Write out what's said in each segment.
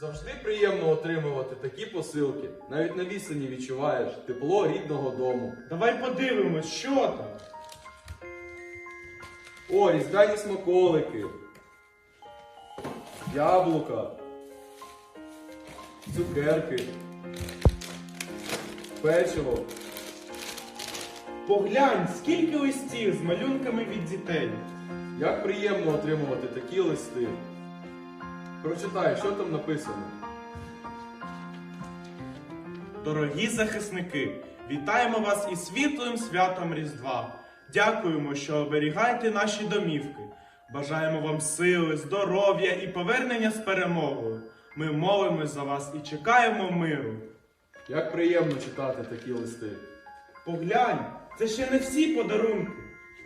Завжди приємно отримувати такі посилки. Навіть на відстані відчуваєш тепло рідного дому. Давай подивимось, що там. О, різдвяні смаколики. Яблука. Цукерки. Печиво. Поглянь, скільки листів з малюнками від дітей. Як приємно отримувати такі листи. Прочитай, що там написано. Дорогі захисники, вітаємо вас із світлим святом Різдва. Дякуємо, що оберігаєте наші домівки. Бажаємо вам сили, здоров'я і повернення з перемогою. Ми молимось за вас і чекаємо миру. Як приємно читати такі листи. Поглянь, це ще не всі подарунки.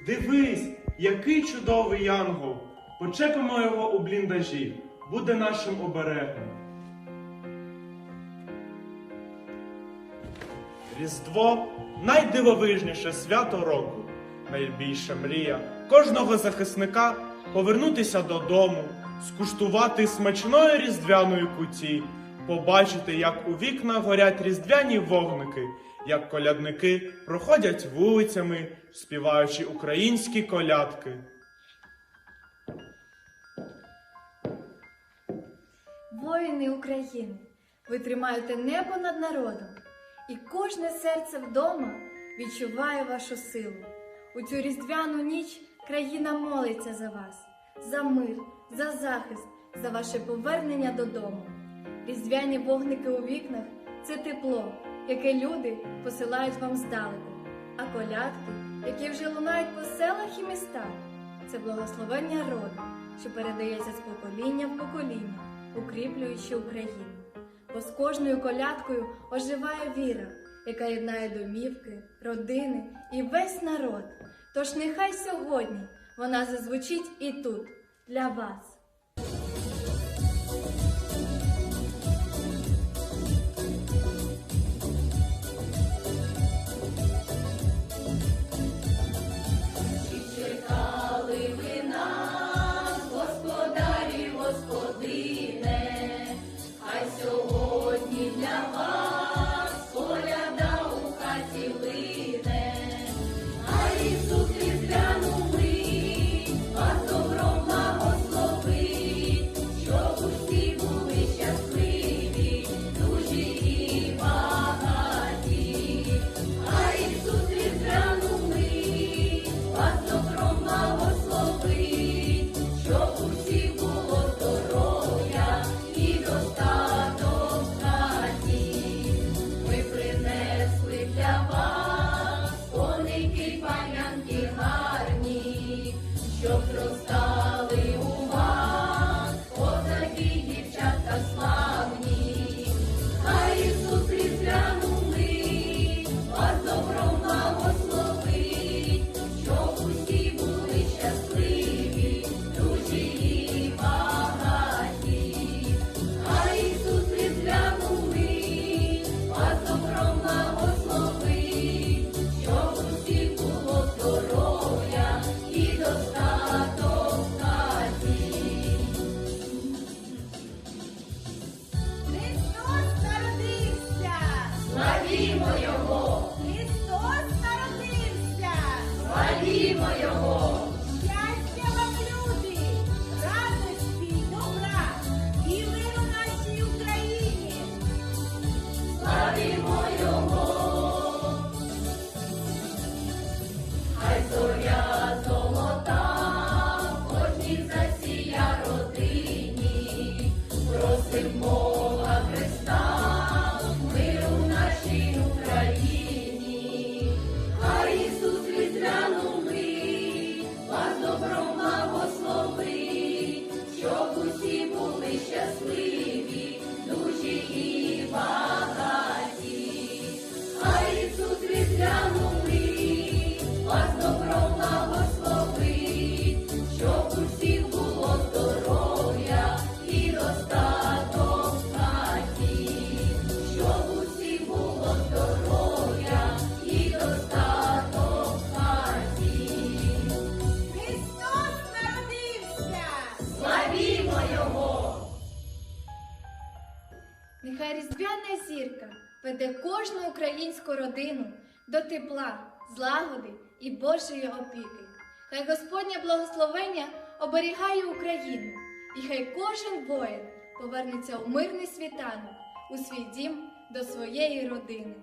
Дивись, який чудовий янгол. Почепимо його у бліндажі. Буде нашим оберегом. Різдво найдивовижніше свято року. Найбільша мрія кожного захисника повернутися додому, скуштувати смачної різдвяної куті, побачити, як у вікнах горять різдвяні вогники, як колядники проходять вулицями, співаючи українські колядки. Воїни України, ви тримаєте небо над народом, і кожне серце вдома відчуває вашу силу. У цю різдвяну ніч країна молиться за вас, за мир, за захист, за ваше повернення додому. Різдвяні вогники у вікнах це тепло, яке люди посилають вам здалеку, а колядки, які вже лунають по селах і містах, це благословення роду, що передається з покоління в покоління укріплюючи Україну. Бо з кожною колядкою оживає віра, яка єднає домівки, родини і весь народ. Тож нехай сьогодні вона зазвучить і тут для вас. Хай різдвяна зірка веде кожну українську родину до тепла, злагоди і Божої опіки. Хай Господнє благословення оберігає Україну, і хай кожен воїн повернеться у мирний світанок, у свій дім до своєї родини.